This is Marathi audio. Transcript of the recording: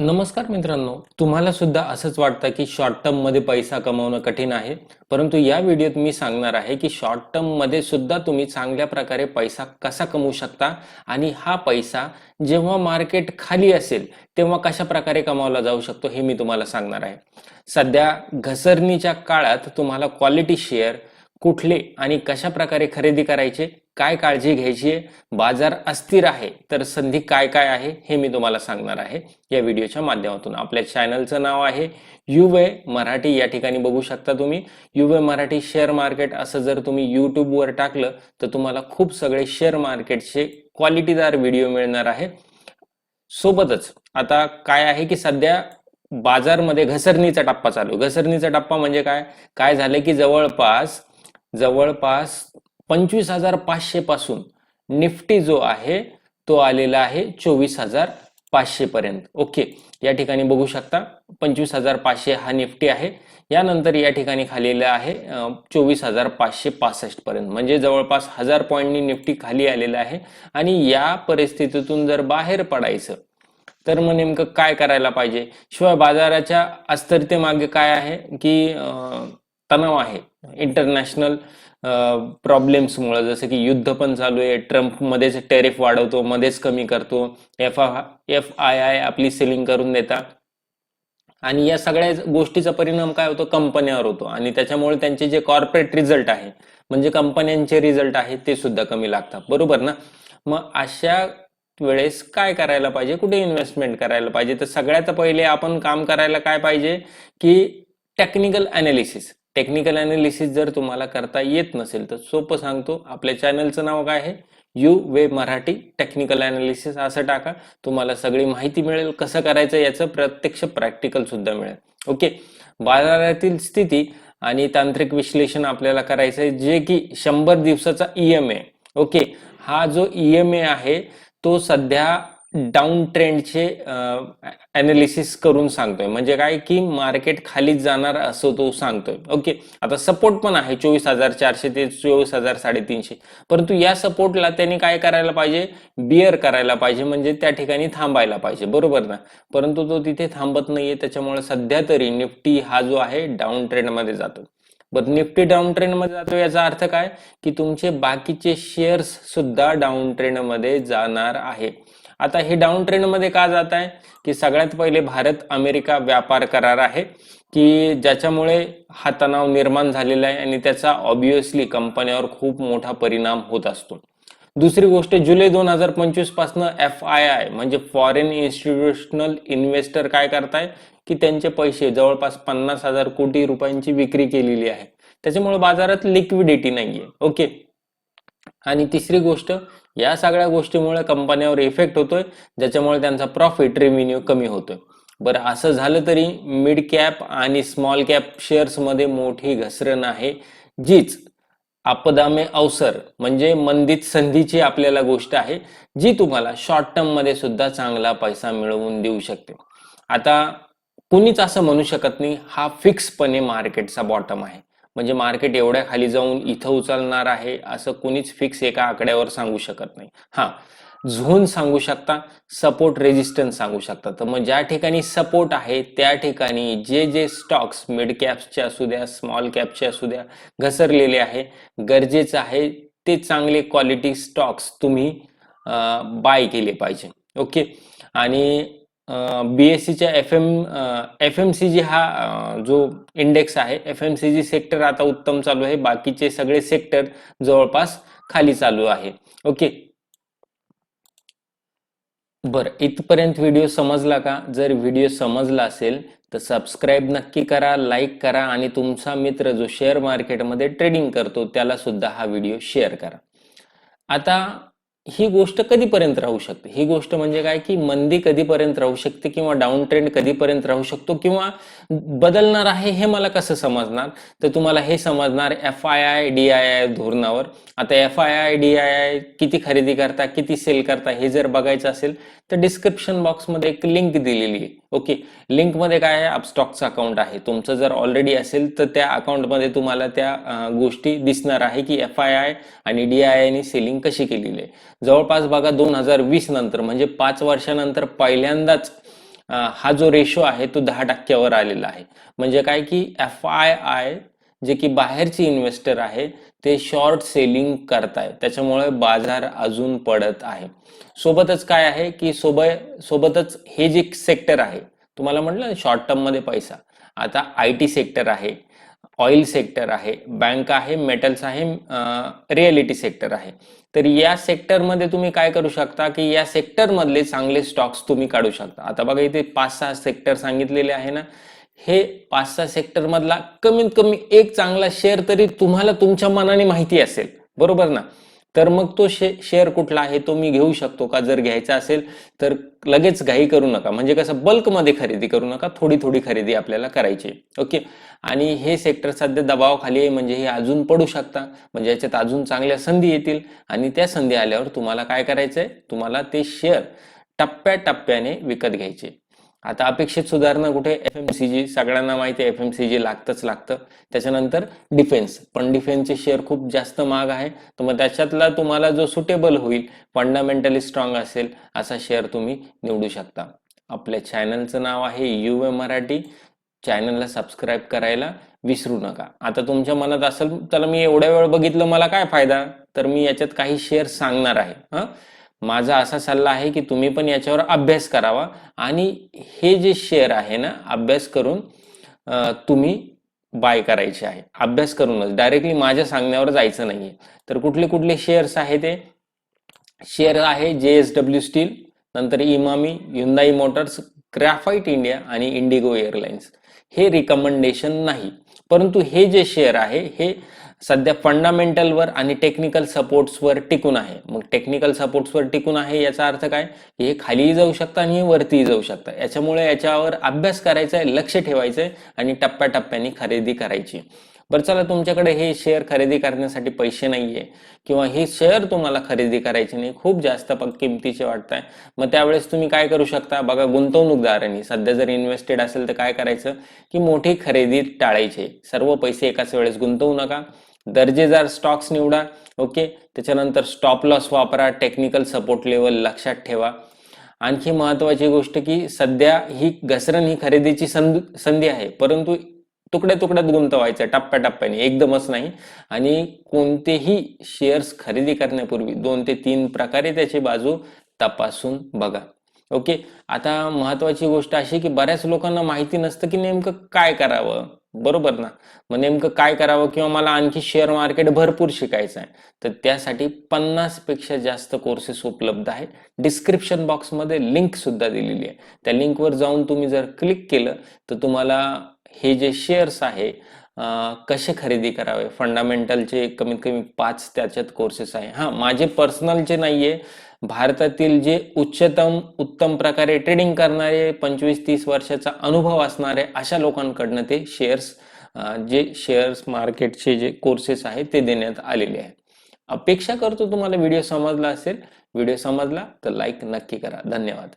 नमस्कार मित्रांनो तुम्हाला सुद्धा असंच वाटतं की शॉर्ट टर्ममध्ये पैसा कमवणं कठीण आहे. परंतु या व्हिडिओत मी सांगणार आहे की शॉर्ट टर्ममध्ये सुद्धा तुम्ही चांगल्या प्रकारे पैसा कसा कमवू शकता आणि हा पैसा जेव्हा मार्केट खाली असेल तेव्हा कशा प्रकारे कमावला जाऊ शकतो हे मी तुम्हाला सांगणार आहे. सध्या घसरणीच्या काळात तुम्हाला क्वालिटी शेअर कुठले आणि कशा प्रकारे खरेदी करायचे काय काळजी घ्यायची आहे बाजार अस्थिर आहे तर संधी काय काय आहे हे मी तुम्हाला सांगणार आहे या व्हिडिओच्या माध्यमातून. आपल्या चॅनलचं नाव आहे युवे मराठी या ठिकाणी बघू शकता तुम्ही. युवे मराठी शेअर मार्केट असं जर तुम्ही यूट्यूबवर टाकलं तर तुम्हाला खूप सगळे शेअर मार्केटचे क्वालिटीदार व्हिडिओ मिळणार आहे. सोबतच आता काय आहे की सध्या बाजारमध्ये घसरणीचा टप्पा चालू घसरणीचा टप्पा म्हणजे काय? काय झालं की जवळपास जवळपास पंचवीस हजार पाचशे पासून निफ्टी जो आहे तो आलेला आहे चोवीस हजार पाचशे पर्यंत. ओके. या ठिकाणी बघू शकता पंचवीस हजार पाचशे हा निफ्टी आहे. यानंतर या ठिकाणी खालीला आहे चोवीस हजार पाचशे पासष्ट पर्यंत. म्हणजे जवळपास हजार पॉईंटनी निफ्टी खाली आलेला आहे. आणि या परिस्थितीतून जर बाहेर पडायचं तर मग नेमकं काय करायला पाहिजे? शिवाय बाजाराच्या अस्थिरतेमागे काय आहे की तणाव आहे. इंटरनॅशनल प्रॉब्लेम्समुळे जसं की युद्ध पण चालू आहे. ट्रम्प मध्येच टेरिफ वाढवतो मध्येच कमी करतो. एफ एफ आय आय आपली सेलिंग करून देता. आणि या सगळ्या गोष्टीचा परिणाम काय होतो? कंपन्यावर होतो. आणि त्याच्यामुळे त्यांचे जे कॉर्पोरेट रिझल्ट आहे म्हणजे कंपन्यांचे रिझल्ट आहे ते सुद्धा कमी लागतात. बरोबर ना? मग अशा वेळेस काय करायला पाहिजे? कुठे इन्व्हेस्टमेंट करायला पाहिजे? तर सगळ्यात पहिले आपण काम करायला काय पाहिजे? की टेक्निकल अनालिसिस टेक्निकल अनालिसिस जर तुम्हाला करता येत नसेल तर सोपं सांगतो. आपल्या चॅनलचं नाव काय आहे? You way Marathi technical analysis असं टाका. तुम्हाला सगळी माहिती मिळेल. कसं करायचं याचं प्रत्यक्ष प्रॅक्टिकल सुद्धा मिळेल. ओके? बाजारातील स्थिती आणि तांत्रिक विश्लेषण आपल्याला करायचं आहे जे की शंभर दिवसाचा ईएमए ओके? हा जो ईएमए आहे तो सध्या डाऊन ट्रेंडचे अनालिसिस करून सांगतोय. म्हणजे काय की मार्केट खाली जाणार असं तो सांगतोय. ओके. आता सपोर्ट पण आहे चोवीस हजार चारशे ते चोवीस हजार साडेतीनशे. परंतु या सपोर्टला त्यांनी काय करायला पाहिजे? बिअर करायला पाहिजे. म्हणजे त्या ठिकाणी थांबायला पाहिजे. बरोबर ना? परंतु तो तिथे थांबत नाहीये. त्याच्यामुळे सध्या तरी निफ्टी हा जो आहे डाऊन ट्रेंडमध्ये जातो. बर निफ्टी डाऊन ट्रेंडमध्ये जातो याचा अर्थ काय? की तुमचे बाकीचे शेअर्स सुद्धा डाऊन ट्रेंडमध्ये जाणार आहे. आता हे डाऊन ट्रेंडमध्ये का जात आहे? की सगळ्यात पहिले भारत अमेरिका व्यापार करार आहे की ज्याच्यामुळे हा तणाव निर्माण झालेला आहे आणि त्याचा ऑब्विसली कंपन्यावर खूप मोठा परिणाम होत असतो. दुसरी गोष्ट जुलै दोन हजार पंचवीसपासून एफ आय आय म्हणजे फॉरेन इन्स्टिट्यूशनल इन्व्हेस्टर काय करताय? की त्यांचे पैसे जवळपास पन्नास हजार कोटी रुपयांची विक्री केलेली आहे. त्याच्यामुळे बाजारात लिक्विडिटी नाहीये. ओके आणि तिसरी गोष्ट या सगळ्या गोष्टीमुळे कंपन्यावर इफेक्ट होतोय ज्याच्यामुळे त्यांचा प्रॉफिट रेव्हेन्यू कमी होतोय. बरं असं झालं तरी मिड कॅप आणि स्मॉल कॅप शेअर्समध्ये मोठी घसरण आहे जीच आपदामे अवसर म्हणजे मंदित संधीची आपल्याला गोष्ट आहे जी तुम्हाला शॉर्ट टर्ममध्ये सुद्धा चांगला पैसा मिळवून देऊ शकते. आता कुणीच असं म्हणू शकत नाही हा फिक्सपणे मार्केटचा बॉटम आहे. म्हणजे मार्केट एवढ्या खाली जाऊन इथं उचलणार आहे असं कुणीच फिक्स एका आकड्यावर सांगू शकत नाही. हा झोन सांगू शकता सपोर्ट रेजिस्टन्स सांगू शकता. तर मग ज्या ठिकाणी सपोर्ट आहे त्या ठिकाणी जे जे स्टॉक्स मिड कॅप्सचे असू द्या स्मॉल कॅपचे असू द्या घसरलेले आहे गरजेचं आहे ते चांगले क्वालिटी स्टॉक्स तुम्ही बाय केले पाहिजे. ओके आणि बीएससीच्या F M F M C G हा जो इंडेक्स आहे F M C G sector आता उत्तम चालू आहे. बाकीचे सगळे सेक्टर जवळपास खाली चालू आहे. ओके. बरं इथपर्यंत व्हिडिओ समजला का? जर व्हिडिओ समजला असेल तर सबस्क्राईब नक्की करा लाईक करा आणि तुमचा मित्र जो शेअर मार्केटमध्ये ट्रेडिंग करतो त्याला सुद्धा हा व्हिडिओ शेअर करा. आता ही गोष्ट कधीपर्यंत राहू शकते? ही गोष्ट म्हणजे काय की मंदी कधीपर्यंत राहू शकते किंवा डाऊन ट्रेंड कधीपर्यंत राहू शकतो किंवा बदलणार आहे हे मला कसं समजणार? तर तुम्हाला हे समजणार F I I D I I धोरणावर. आता F I I D I I किती खरेदी करता किती सेल करता हे जर बघायचं असेल तर डिस्क्रिप्शन बॉक्समध्ये एक लिंक दिलेली आहे. ओके लिंकमध्ये काय आहे? अपस्टॉकचं अकाउंट आहे. तुमचं जर ऑलरेडी असेल तर त्या अकाउंटमध्ये तुम्हाला त्या गोष्टी दिसणार आहे की एफ आय आय आणि डी आय आयने सेलिंग कशी केलेली आहे. जवळपास बघा दोन हजार वीस नंतर म्हणजे पाच वर्षानंतर पहिल्यांदाच हा जो रेशो आहे तो दहा टक्क्यावर आलेला आहे. म्हणजे काय की एफ आय आय जे की बाहेरची इन्व्हेस्टर आहे ते शॉर्ट सेलिंग करताय त्याच्यामुळे बाजार अजून पडत आहे. सोबतच काय आहे की सोबत सोबतच हे जे सेक्टर आहे तुम्हाला म्हटलं शॉर्ट टर्ममध्ये पैसा. आता आय टी सेक्टर आहे ऑइल सेक्टर आहे बँक आहे मेटल्स आहे रिअलिटी सेक्टर आहे. तर या सेक्टरमध्ये तुम्ही काय करू शकता की या सेक्टरमधले चांगले स्टॉक्स तुम्ही काढू शकता. आता बघा इथे पाच सहा सेक्टर सांगितलेले आहे ना हे पाच सहा सेक्टर मधला कमीत कमी एक चांगला शेअर तरी तुम्हाला तुमच्या मनाने माहिती असेल. बरोबर ना? तर मग तो शे शेअर कुठला आहे तो मी घेऊ शकतो का? जर घ्यायचा असेल तर लगेच घाई करू नका. म्हणजे कसं बल्कमध्ये खरेदी करू नका. थोडी थोडी खरेदी आपल्याला करायची ओके? आणि हे सेक्टर सध्या दबावाखाली आहे म्हणजे हे अजून पडू शकता. म्हणजे याच्यात अजून चांगल्या संधी येतील. आणि त्या संधी आल्यावर तुम्हाला काय करायचंय? तुम्हाला ते शेअर टप्प्याटप्प्याने विकत घ्यायचे. आता अपेक्षित सुधारणा कुठे? एफ एम सी जी सगळ्यांना माहिती आहे एफ एम सी जी लागतच लागतं. त्याच्यानंतर डिफेन्स पण डिफेन्सचे शेअर खूप जास्त महाग आहे. तर मग त्याच्यातला तुम्हाला जो सुटेबल होईल फंडामेंटली स्ट्रॉंग असेल असा शेअर तुम्ही निवडू शकता. आपल्या चॅनलचं नाव आहे यू ए मराठी. चॅनलला सबस्क्राईब करायला विसरू नका. आता तुमच्या मनात असेल त्याला मी एवढ्या वेळ बघितलं मला काय फायदा? तर मी याच्यात काही शेअर सांगणार आहे. हां? माझा असा सल्ला आहे की तुम्ही पण याच्यावर अभ्यास करावा आणि हे जे शेअर आहे ना अभ्यास करून तुम्ही बाय करायचे आहे. अभ्यास करूनच. डायरेक्टली माझ्या सांगण्यावर जायचं नाहीये. तर कुठले कुठले शेअर्स आहे ते? शेअर आहे जे एस डब्ल्यू स्टील नंतर Emami Hyundai motors graphite India आणि इंडिगो एअरलाइन्स हे रिकमेंडेशन नाही. परंतु हे जे शेअर आहे हे सध्या फंडामेंटलवर आणि टेक्निकल सपोर्ट्सवर टिकून आहे. मग टेक्निकल सपोर्ट्सवर टिकून आहे याचा अर्थ काय? की हे खालीही जाऊ शकतं आणि हे वरतीही जाऊ शकतं. याच्यामुळे याच्यावर अभ्यास करायचा आहे लक्ष ठेवायचं आहे आणि टप्प्याटप्प्याने खरेदी करायची. बरं चला तुमच्याकडे हे शेअर खरेदी करण्यासाठी पैसे नाहीये किंवा हे शेअर तुम्हाला खरेदी करायचे नाही खूप जास्त किमतीचे किमतीचे आहे मग त्यावेळेस तुम्ही काय करू शकता? बघा गुंतवणूकदारांनी सध्या जर इन्व्हेस्टेड असेल तर काय करायचं? की मोठी खरेदी टाळायची. सर्व पैसे एकाच वेळेस गुंतवू नका. दर्जेदार स्टॉक्स निवडा ओके त्याच्यानंतर स्टॉप लॉस वापरा टेक्निकल सपोर्ट लेवल लक्षात ठेवा. आणखी महत्वाची गोष्ट की सध्या ही घसरण ही खरेदीची संधी आहे परंतु तुकड्या तुकड्यात गुंतवायचं टप्प्याटप्प्याने एकदमच नाही. आणि कोणतेही शेअर्स खरेदी करण्यापूर्वी दोन ते तीन प्रकारे त्याची बाजू तपासून बघा ओके आता महत्वाची गोष्ट अशी की बऱ्याच लोकांना माहिती नसतं की नेमकं काय करावं. बरोबर ना? मग नेमकं काय करावं किंवा मला आणखी शेअर मार्केट भरपूर शिकायचं आहे. तर त्यासाठी पन्नासपेक्षा जास्त कोर्सेस उपलब्ध आहेत डिस्क्रिप्शन बॉक्समध्ये लिंक सुद्धा दिलेली आहे. त्या लिंकवर जाऊन तुम्ही जर क्लिक केलं तर तुम्हाला हे जे शेअर्स आहे कसे खरेदी करावे? फंडामेंटलचे कमीत कमी पाच त्याच्यात कोर्सेस आहे. हा माझे पर्सनलचे नाहीये भारतातील जे उच्चतम उत्तम प्रकारे ट्रेडिंग करणारे पंचवीस तीस वर्षाचा अनुभव असणारे अशा लोकांकडनं ते शेअर्स जे शेअर्स मार्केटचे जे कोर्सेस आहेत ते देण्यात आलेले आहेत. अपेक्षा करतो तुम्हाला व्हिडिओ समजला असेल. व्हिडिओ समजला तर लाईक नक्की करा. धन्यवाद.